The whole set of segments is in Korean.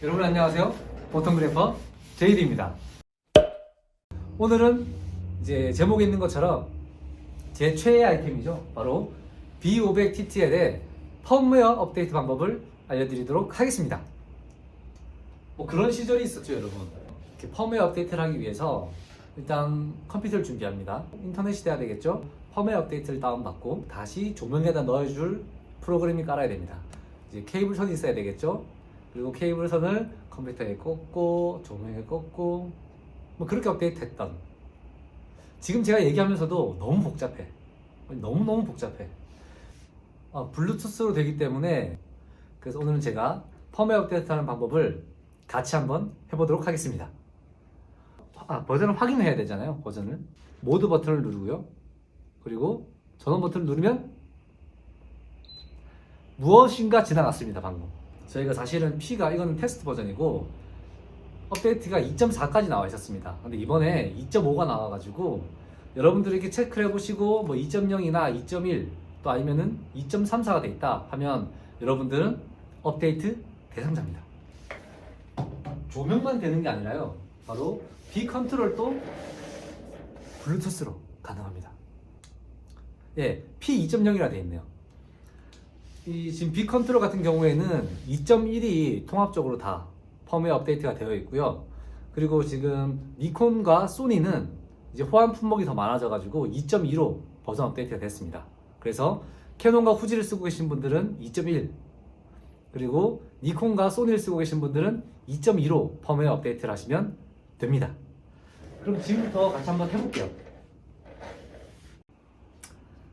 여러분 안녕하세요. 보통 그래퍼 제이드입니다. 오늘은 이제 제목에 있는 것처럼 제 최애 아이템이죠. 바로 B500TTL의 펌웨어 업데이트 방법을 알려드리도록 하겠습니다. 뭐 그런 시절이 있었죠, 여러분. 이렇게 펌웨어 업데이트를 하기 위해서 일단 컴퓨터를 준비합니다. 인터넷이 돼야 되겠죠. 펌웨어 업데이트를 다운받고 다시 조명에다 넣어줄 프로그램이 깔아야 됩니다. 이제 케이블 선이 있어야 되겠죠. 그리고 케이블 선을 컴퓨터에 꽂고 조명에 꽂고 뭐 그렇게 업데이트 했던. 지금 제가 얘기하면서도 너무 복잡해. 너무 너무 복잡해. 아, 블루투스로 되기 때문에 그래서 오늘은 제가 펌웨어 업데이트하는 방법을 같이 한번 해보도록 하겠습니다. 아, 버전을 확인해야 되잖아요. 버전을 모드 버튼을 누르고요. 그리고 전원 버튼을 누르면 무엇인가 지나갔습니다. 방금 저희가 사실은 P가 이거는 테스트 버전이고 업데이트가 2.4까지 나와 있었습니다. 근데 이번에 2.5가 나와가지고 여러분들이 이렇게 체크를 해보시고 뭐 2.0이나 2.1 또 아니면은 2.34가 돼 있다 하면 여러분들은 업데이트 대상자입니다. 조명만 되는 게 아니라요. 바로 B 컨트롤도 블루투스로 가능합니다. 예, P2.0이라 되어 있네요. 이 지금 B 컨트롤 같은 경우에는 2.1이 통합적으로 다 펌웨어 업데이트가 되어 있고요. 그리고 지금 니콘과 소니는 이제 호환 품목이 더 많아져 가지고 2.2로 버전 업데이트가 됐습니다. 그래서 캐논과 후지를 쓰고 계신 분들은 2.1 그리고 니콘과 소니를 쓰고 계신 분들은 2.2로 펌웨어 업데이트를 하시면 됩니다. 그럼 지금부터 같이 한번 해볼게요.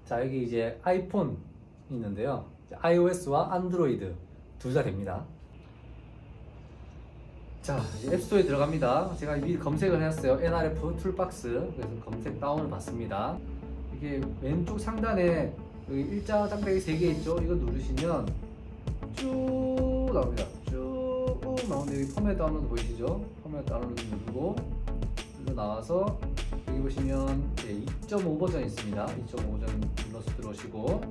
자 여기 이제 아이폰 있는데요. iOS와 안드로이드 둘 다 됩니다. 자 앱스토어에 들어갑니다. 제가 미리 검색을 해놨어요. NRF 툴박스 그래서 검색 다운을 받습니다. 이게 왼쪽 상단에 일자 짝대기 3개 있죠? 이거 누르시면 쭉 나옵니다. 쭉 나오는데 여기 펌웨어 다운로드 보이시죠? 펌웨어 다운로드 누르고 이거 나와서 여기 보시면 2.5 버전 있습니다. 2.5 버전 눌러서 들어오시고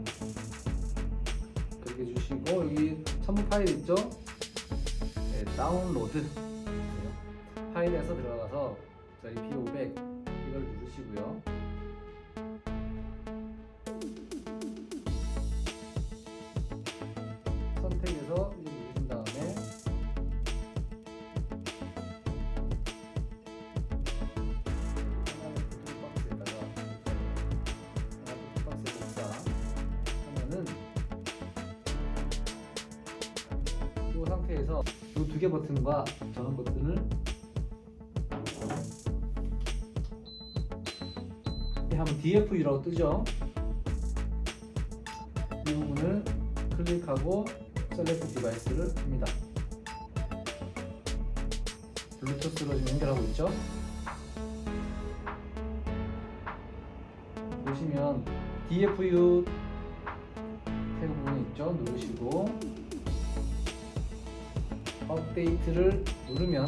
그렇게 해주시고 여기 첨부 파일 있죠? 네, 다운로드 파일에서 들어가서 저희 B500 이걸 누르시고요. 상태에서 이 두 개 버튼과 전원 버튼을 이렇게 하면 DFU라고 뜨죠. 이 부분을 클릭하고 셀렉트 디바이스를 합니다. 블루투스로 지금 연결하고 있죠. 보시면 DFU 태그 부분 있죠. 누르시고 업데이트를 누르면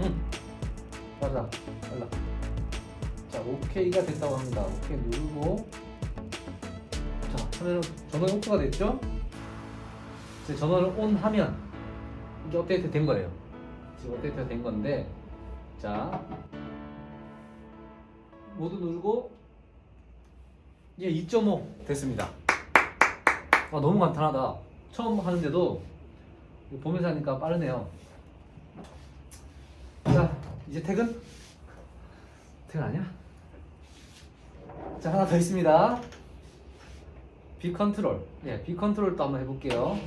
음, 빨라 빨라. 자 OK가 됐다고 합니다. OK 누르고 자 화면은 전원 오프가 됐죠? 이제 전원을 ON 하면 이게 업데이트 된 거예요. 지금 업데이트가 된 건데 자 모두 누르고 예, 2.5 됐습니다. 아, 너무 간단하다. 처음 하는데도 보면서 하니까 빠르네요. 자, 이제 퇴근? 퇴근 아니야? 자, 하나 더 있습니다. B 컨트롤. 예, B 컨트롤 또 한번 해볼게요.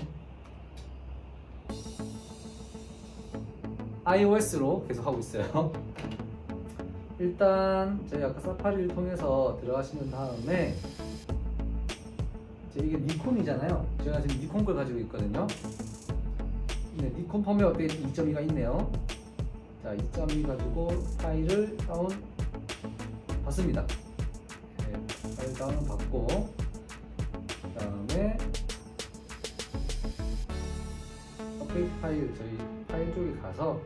iOS로 계속 하고 있어요. 일단 저희 아까 사파리를 통해서 들어가시는 다음에 이제 이게 니콘이잖아요. 제가 지금 니콘 걸 가지고 있거든요. 네, 니콘 펌웨어 업데이트 2.2가 있네요. 자, 2.2 가지고 파일을 다운 받습니다. 네, 파일 다운 받고 그 다음에 업데이트 파일 저희 파일 쪽에 가서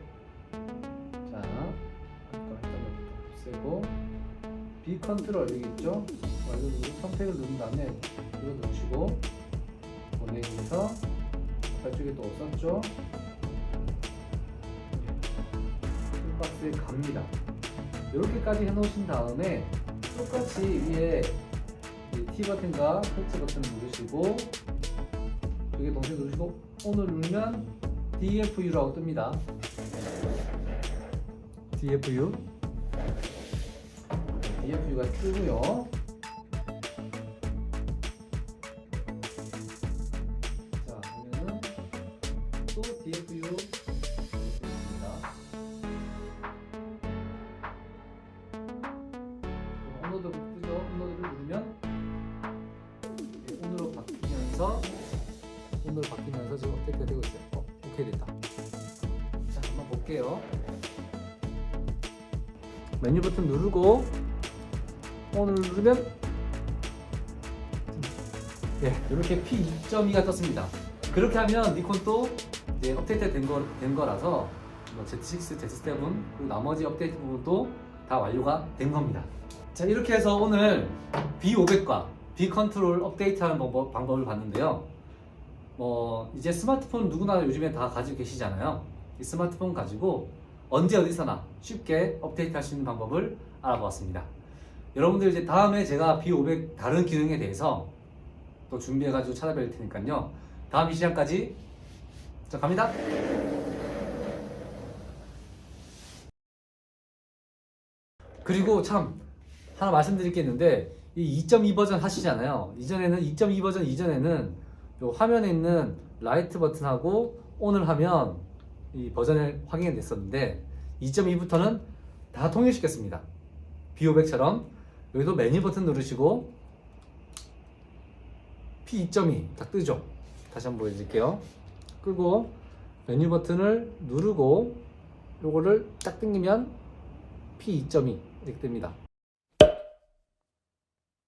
B 컨트롤 여기 있죠? 완료 누르고 선택을 누른 다음에 이거 누르시고 보내면서 저쪽에 또 썼죠? 툴박스에 갑니다. 이렇게까지 해놓으신 다음에 똑같이 위에 이 T 버튼과 설치 버튼 누르시고 여기 동시에 누르시고 오늘 누르면 DFU라고 뜹니다. DFU DFU가 뜨고요. 자 그러면은 또 DFU 있습니다. 업로드 뜨죠? 업로드를 누르면 온으로 바뀌면서 온으로 바뀌면서 지금 업데이트가 되고 있어요. 어, 오케이 됐다. 자 한번 볼게요. 메뉴 버튼 누르고 오늘 누르면 예 이렇게 P2.2가 떴습니다. 그렇게 하면 니콘도 이제 업데이트 된, 거, 된 거라서 뭐 Z6, Z7 그리고 나머지 업데이트 부분도 다 완료가 된 겁니다. 자 이렇게 해서 오늘 B500과 B 컨트롤 업데이트하는 방법, 방법을 봤는데요. 뭐 이제 스마트폰 누구나 요즘에 다 가지고 계시잖아요. 이 스마트폰 가지고 언제 어디서나 쉽게 업데이트 할 수 있는 방법을 알아보았습니다. 여러분들 이제 다음에 제가 B500 다른 기능에 대해서 또 준비해가지고 찾아뵐 테니까요. 다음 이 시간까지 자 갑니다. 그리고 참 하나 말씀드릴 게 있는데 이 2.2 버전 하시잖아요. 이전에는 2.2 버전 이전에는 요 화면에 있는 라이트 버튼하고 온을 하면 이 버전을 확인이 됐었는데 2.2부터는 다 통일시켰습니다. B500처럼 여기도 메뉴 버튼 누르시고 P2.2 딱 뜨죠. 다시 한번 보여드릴게요. 끄고 메뉴 버튼을 누르고 요거를 딱 당기면 P2.2 이렇게 뜹니다.